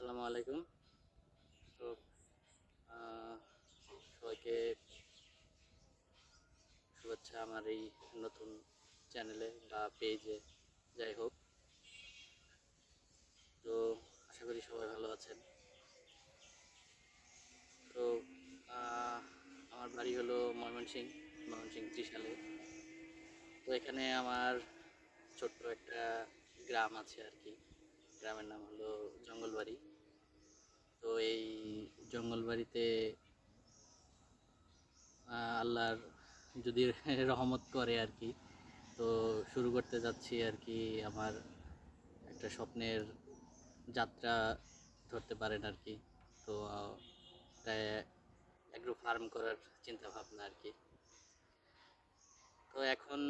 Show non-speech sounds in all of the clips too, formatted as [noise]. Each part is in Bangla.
আসসালামু আলাইকুম। তো সবাইকে শুভেচ্ছা আমার এই নতুন চ্যানেলে বা পেজে যাই হোক, তো আশা করি সবাই ভালো আছেন। তো আমার বাড়ি হলো ময়মনসিং ময়মনসিং ত্রিশালে। তো এখানে আমার ছোট্ট একটা গ্রাম আছে আর কি। গ্রামের নাম হলো জঙ্গলবাড়ি। আহ, আল্লাহর যদি [laughs] রহমত করে আর কি। তো শুরু করতে যাচ্ছি আর কি আমার একটা স্বপ্নের যাত্রা ধরতে পারেন আর কি। তো অ্যাগ্রো ফার্ম করার চিন্তা ভাবনা আর কি। তো এখন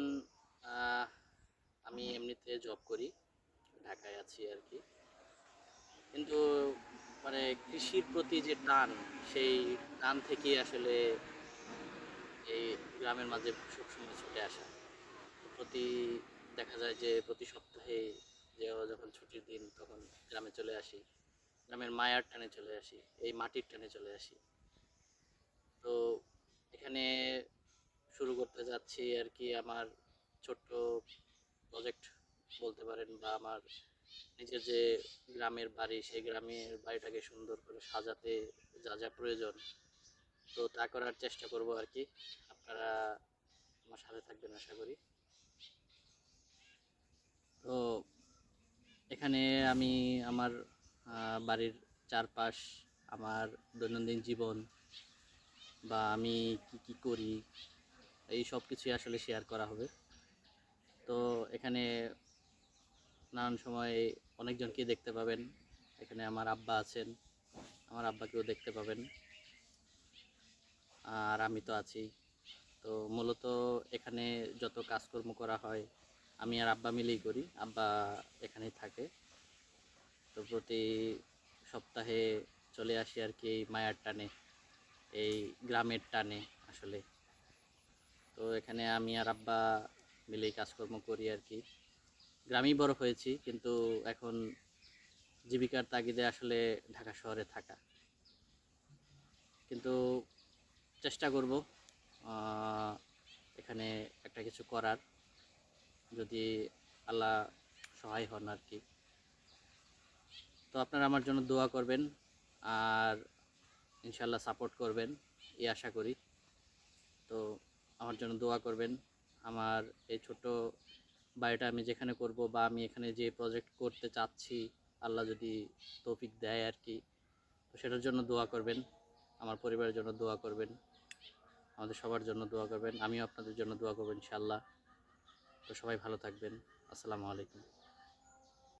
আমি এমনিতে জব করি ঢাকায় আছি আর কি। কিন্তু মানে কৃষির প্রতি যে টান, সেই টান থেকেই আসলে এই গ্রামের মাঝে সবসময় ছুটে আসা। প্রতি দেখা যায় যে প্রতি সপ্তাহে যে যখন ছুটির দিন তখন গ্রামে চলে আসি। গ্রামের মায়ার টানে চলে আসি, এই মাটির টানে চলে আসি। তো এখানে শুরু করতে যাচ্ছি আর কি আমার ছোট্ট প্রজেক্ট বলতে পারেন বা আমার নিজের যে গ্রামের বাড়ি, সেই গ্রামের বাড়িটাকে সুন্দর করে সাজাতে যা যা প্রয়োজন, তো তা করার চেষ্টা করব আর কি। আপনারা আমার সাথে থাকবেন আশা করি। তো এখানে আমি আমার বাড়ির চারপাশ, আমার দৈনন্দিন জীবন বা আমি কি কি করি, এই সব কিছুই আসলে শেয়ার করা হবে। তো এখানে নানান সময় অনেকজনকেই দেখতে পাবেন। এখানে আমার আব্বা আছেন, আমার আব্বাকেও দেখতে পাবেন। আর আমি তো আছি। তো মূলত এখানে যত কাজকর্ম করা হয়, আমি আর আব্বা মিলেই করি। আব্বা এখানেই থাকে। তো প্রতি সপ্তাহে চলে আসি আর কি এই মায়ার টানে, এই গ্রামের টানে আসলে। তো এখানে আমি আর আব্বা মিলেই কাজকর্ম করি আর কি। গ্রামেই বড় হয়েছি, কিন্তু এখন জীবিকার তাগিদে আসলে ঢাকা শহরে থাকা। কিন্তু চেষ্টা করব এখানে একটা কিছু করার, যদি আল্লাহ সহায় হন আর কি। তো আপনারা আমার জন্য দোয়া করবেন, আর ইনশাল্লাহ সাপোর্ট করবেন, এই আশা করি। তো আমার জন্য দোয়া করবেন, আমার এই ছোট এটা আমি যেখানে করব বা আমি এখানে যে প্রজেক্ট করতে চাচ্ছি, আল্লাহ যদি তৌফিক দেয় আর কি, তো সেটার জন্য দোয়া করবেন, আমার পরিবারের জন্য দোয়া করবেন, আমাদের সবার জন্য দোয়া করবেন, আমিও আপনাদের জন্য দোয়া করবেন ইনশাল্লাহ তো সবাই ভালো থাকবেন, আসসালামু আলাইকুম।